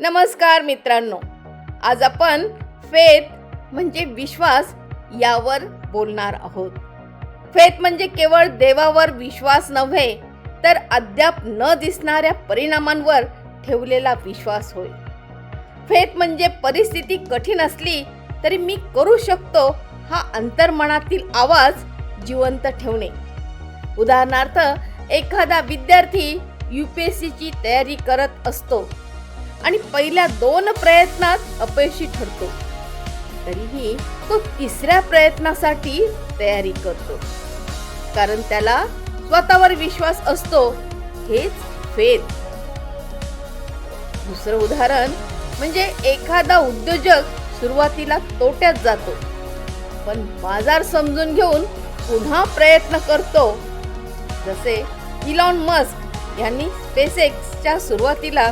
नमस्कार मित्रांनो. आज आपण फेथ म्हणजे विश्वास यावर बोलणार आहोत. फेथ म्हणजे केवळ देवावर विश्वास नव्हे तर अद्याप न दिसणाऱ्या परिणामांवर ठेवलेला विश्वास होय. फेथ म्हणजे परिस्थिती कठीण असली तरी मी करू शकतो हा अंतर्मनातील आवाज जिवंत ठेवणे. उदाहरणार्थ एखादा विद्यार्थी यू पी एस सीची तयारी करत असतो. आणि पहिल्या दोन प्रयत्नात अपयशी ठरतो. तरीही तो तिसऱ्या प्रयत्नासाठी तयारी करतो. कारण त्याला स्वतःवर विश्वास असतो हेच फेथ दुसरं उदाहरण म्हणजे एखादा उद्योजक सुरुवातीला तोट्यात जातो पण बाजार समजून घेऊन पुन्हा प्रयत्न करतो. जसे इलॉन मस्क यांनी स्पेसएक्सच्या सुरुवातीला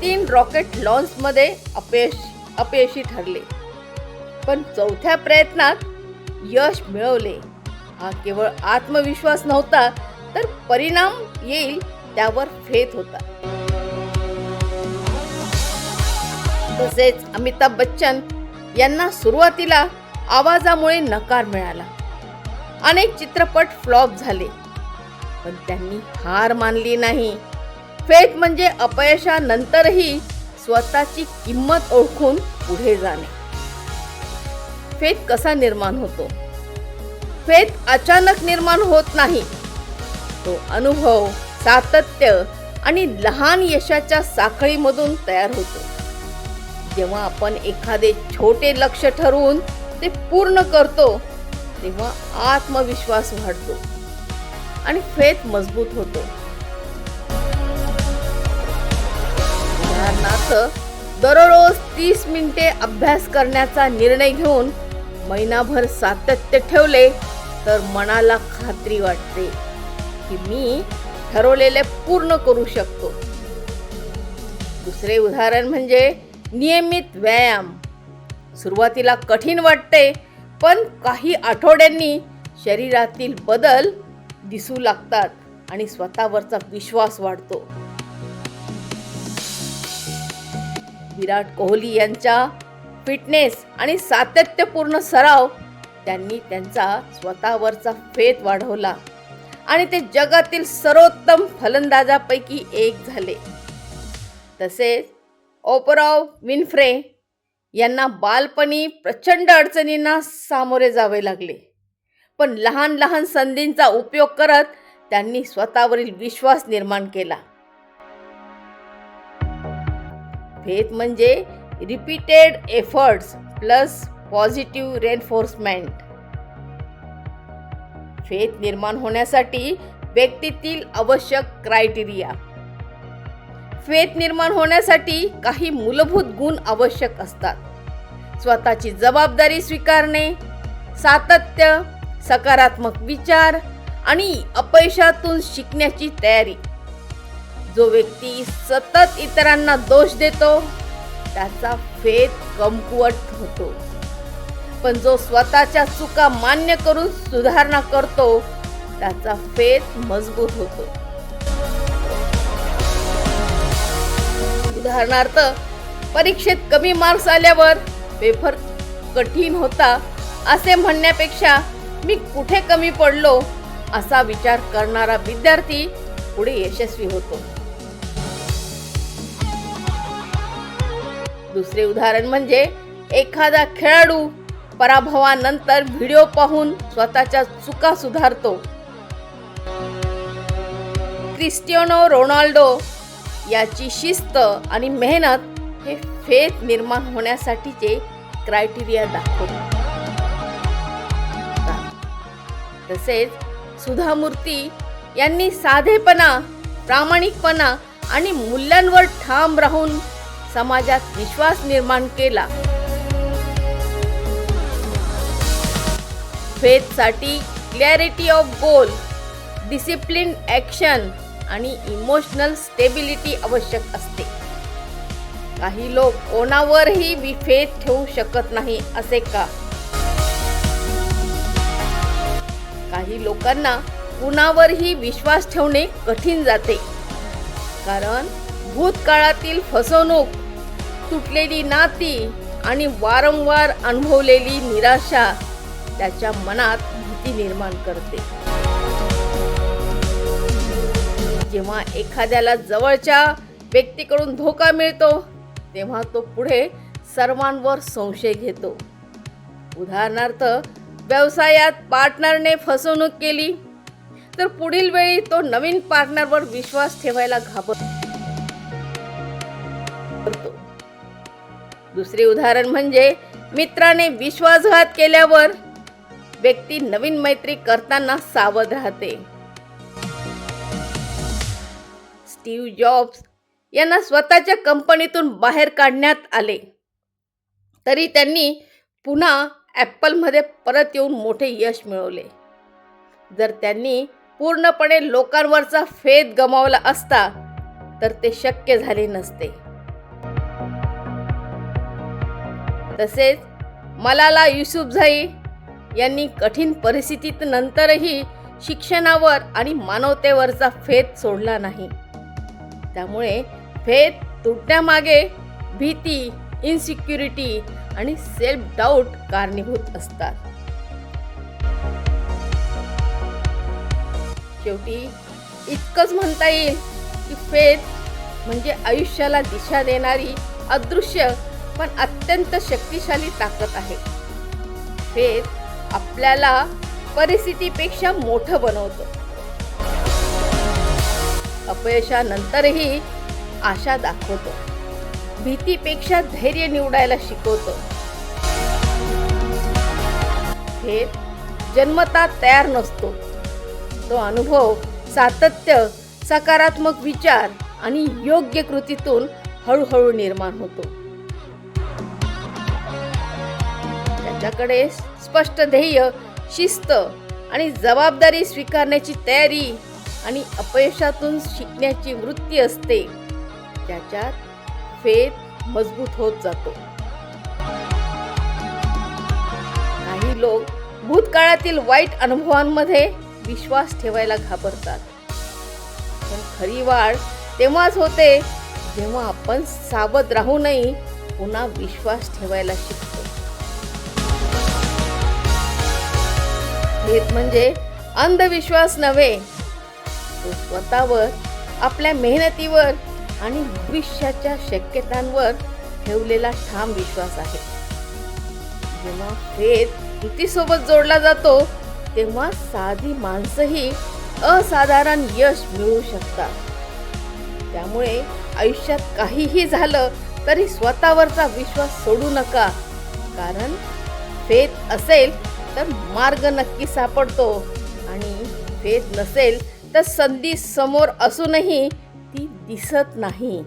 तीन रॉकेट लॉन्चमध्ये अपयश अपयशी ठरले. पण चौथ्या प्रयत्नात यश मिळवले. हा केवळ आत्मविश्वास नव्हता तर परिणाम येईल त्यावर फेत होता. तसेच अमिताभ बच्चन यांना सुरुवातीला आवाजामुळे नकार मिळाला. अनेक चित्रपट फ्लॉप झाले. पण त्यांनी हार मानली नाही. फेथ म्हणजे अपयशानंतरही स्वतःची किंमत ओळखून पुढे जाणे. फेथ कसा निर्माण होतो? फेथ अचानक निर्माण होत नाही. तो अनुभव सातत्य आणि लहान यशाच्या साखळीमधून तयार होतो. जेव्हा आपण एखादे छोटे लक्ष ठरवून ते पूर्ण करतो तेव्हा आत्मविश्वास वाढतो आणि फेत मजबूत होतो. उदाहरणार्थ दररोज तीस मिनिटे अभ्यास करण्याचा निर्णय घेऊन महिनाभर सातत्य ठेवले तर मनाला खात्री वाटते की मी ठरवलेले पूर्ण करू शकतो. दुसरे उदाहरण म्हणजे नियमित व्यायाम. सुरुवातीला कठीण वाटते पण काही आठवड्यांनी शरीरातील बदल दिसू लागतात आणि स्वतःवरचा विश्वास वाढतो. विराट कोहली यांच्या फिटनेस आणि सातत्यपूर्ण सराव त्यांनी त्यांचा स्वतःवरचा फेत वाढवला. आणि ते जगातील सर्वोत्तम फलंदाजापैकी एक झाले. तसेच ओपराव विन्फ्रे यांना बालपणी प्रचंड अडचणींना सामोरे जावे लागले. पण लहान लहान संधींचा उपयोग करत त्यांनी स्वतःवरील विश्वास निर्माण केला. फेथ म्हणजे repeated efforts plus positive reinforcement faith निर्माण होण्यासाठी व्यक्तीतील आवश्यक क्रायटेरिया फेथ निर्माण होण्यासाठी काही मूलभूत गुण आवश्यक असतात. स्वतःची जबाबदारी स्वीकारणे सातत्य सकारात्मक विचार आणि अपयशातून शिकण्याची तयारी. जो व्यक्ती सतत इतरांना दोष देतो त्याचा फेत कमकुवत होतो. पण जो स्वतःच्या चुका मान्य करून सुधारणा करतो त्याचा फेत मजबूत होतो. उदाहरणार्थ परीक्षेत कमी मार्क्स आल्यावर पेपर कठीण होता असे म्हणण्यापेक्षा मी कुठे कमी पडलो असा विचार करणारा विद्यार्थी पुढे यशस्वी होतो. दुसरे उदाहरण म्हणजे एखादा खेळाडू पराभवानंतर व्हिडिओ पाहून स्वतःच्या चुका सुधारतो. क्रिस्टियानो रोनाल्डो याची शिस्त आणि मेहनत हे फेत निर्माण होण्यासाठीचे क्रायटेरिया दाखवतात. तसेच सुधा मूर्ती यांनी साधेपणा प्रामाणिकपणा आणि मूल्यांवर ठाम राहून समाजात विश्वास निर्माण केला. फेथसाठी clarity of goal discipline action आणि इमोशनल स्टेबिलिटी आवश्यक असते. काही लोक कोणावरही विफेद ठेवू शकत नाही असे का? काही लोकांना कुणावरही विश्वास ठेवणे कठीण जाते. कारण भूतकाळातील फसवणूक तुटलेली नाती आणि वारंवार अनुभवलेली निराशा त्याच्या मनात भीती निर्माण करते. जेव्हा एखाद्याला जवळच्या व्यक्तीकडून धोका मिळतो तेव्हा तो पुढे सर्वांवर संशय घेतो. उदाहरणार्थ व्यवसायात पार्टनरने फसवणूक केली तर पुढील वेळी तो नवीन पार्टनरवर विश्वास ठेवायला घाबरतो. दुसरे उदाहरण म्हणजे मित्राने विश्वासघात केल्यावर व्यक्ती नवीन मैत्री करताना सावध राहते. स्टीव्ह जॉब्स यांना स्वतःच्या कंपनीतून बाहेर काढण्यात आले. तरी त्यांनी पुन्हा ॲपलमध्ये परत येऊन मोठे यश मिळवले. जर त्यांनी पूर्णपणे लोकांवरचा फेद गमावला असता तर ते शक्य झाले नसते. तसेच मलाला युसुफझाई यांनी कठीण परिस्थितीत नंतरही शिक्षणावर आणि मानवतेवरचा फेद सोडला नाही. त्यामुळे फेद तुटण्यामागे भीती इन्सिक्युरिटी आणि सेल्फ डाऊट कारणीभूत असतात. शेवटी इतकंच म्हणता येईल की फेद म्हणजे आयुष्याला दिशा देणारी अदृश्य पण अत्यंत शक्तिशाली ताकद आहे. फेद आपल्याला परिस्थितीपेक्षा मोठं बनवतं. अपयशानंतरही आशा दाखवतो. भीतीपेक्षा धैर्य निवडायला शिकवतो. हे जन्मता तयार नसतो. तो अनुभव सातत्य सकारात्मक विचार आणि योग्य कृतीतून हळूहळू निर्माण होतो. त्याच्याकडे स्पष्ट ध्येय शिस्त आणि जबाबदारी स्वीकारण्याची तयारी आणि अपयशातून शिकण्याची वृत्ती असते त्याच्यात फेद मजबूत होत जातो. काही लोक भूतकाळातील वाईट अनुभवांमध्ये विश्वास ठेवायला घाबरतात. पण खरी वाढ तेव्हाच होते जेव्हा आपण सावध राहूनही पुन्हा विश्वास ठेवायला शिकतो. हेच म्हणजे अंधविश्वास नव्हे. तो स्वतःवर आपल्या मेहनतीवर आणि भविष्याच्या शक्यतांवर ठेवलेला ठाम विश्वास आहे. जेव्हा फेद कृतीसोबत जोडला जातो तेव्हा साधी माणसंही असाधारण यश मिळू शकतात. त्यामुळे आयुष्यात काहीही झालं तरी स्वतःवरचा विश्वास सोडू नका. कारण फेद असेल तर मार्ग नक्की सापडतो. आणि फेद नसेल तर संधी समोर असूनही ती दिसत नाही.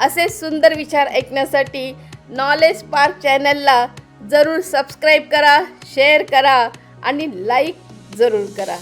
असे सुंदर विचार ऐकण्यासाठी नॉलेज पार्क चॅनलला जरूर सबस्क्राईब करा शेअर करा आणि लाईक जरूर करा.